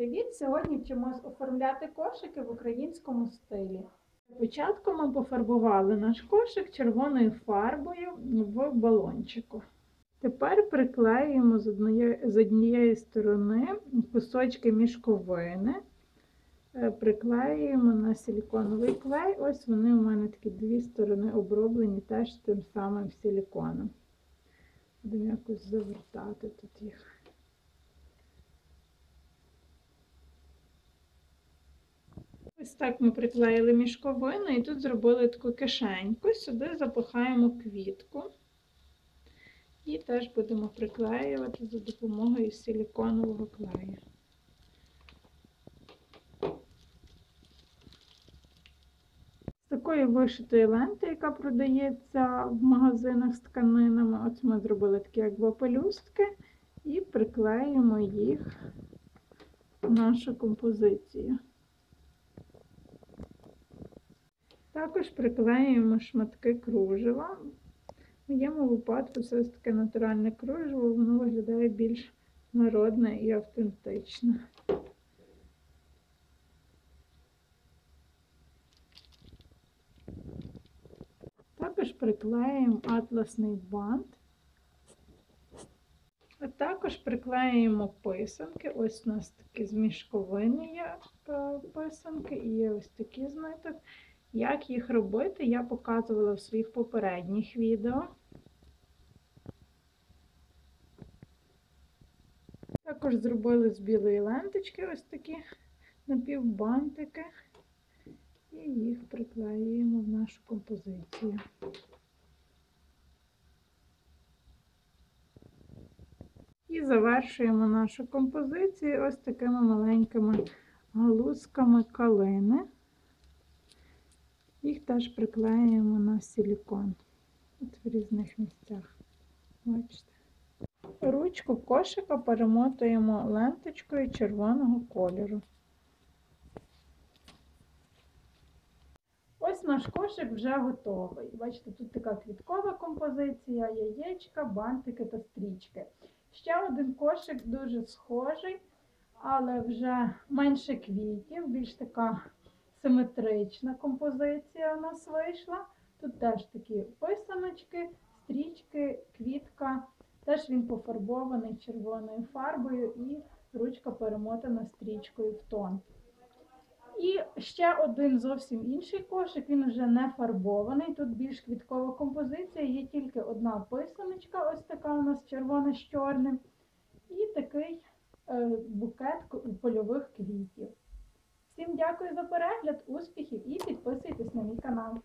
привіт! Сьогодні вчимось оформляти кошики в українському стилі. Спочатку ми пофарбували наш кошик червоною фарбою в балончику. Тепер приклеюємо з однієї, з однієї сторони кусочки мішковини, Е, приклеюємо на силіконовий клей. Ось вони у мене такі дві сторони оброблені теж тим самим силіконом. Будемо якось завертати тут їх. Ось так ми приклеїли мішковину і тут зробили таку кишеньку. Сюди запихаємо квітку. І теж будемо приклеювати за допомогою силіконового клею. З такої вишитої ленти, яка продається в магазинах з тканинами, от ми зробили такі як пелюстки, і приклеїмо їх в нашу композицію. Також приклеюємо шматки кружева. В моєму випадку це ось таке натуральне кружево, воно виглядає більш народне і автентичне. Також приклеюємо атласний бант. А також приклеюємо писанки. Ось у нас такі з мішковини є е, писанки, і є ось такі з. Як їх робити, я показувала в своїх попередніх відео. Також зробили з білої ленточки ось такі напівбантики. І їх приклеюємо в нашу композицію. І завершуємо нашу композицію ось такими маленькими галузками калини. Їх теж приклеюємо на силікон От в різних місцях. Бачите. Ручку кошика перемотуємо ленточкою червоного кольору. Ось наш кошик вже готовий. Бачите, тут така квіткова композиція, яєчка, бантики та стрічки. Ще один кошик дуже схожий, але вже менше квітів, більш така симетрична композиція у нас вийшла. Тут теж такі писаночки, стрічки, квітка. Теж він пофарбований червоною фарбою і ручка перемотана стрічкою в тон. І ще один зовсім інший кошик, він вже не фарбований. Тут більш квіткова композиція, є тільки одна писаночка, ось така у нас червона з чорним. І такий е, букет польових квітів. Перегляд, успіхів і підписуйтесь на мій канал.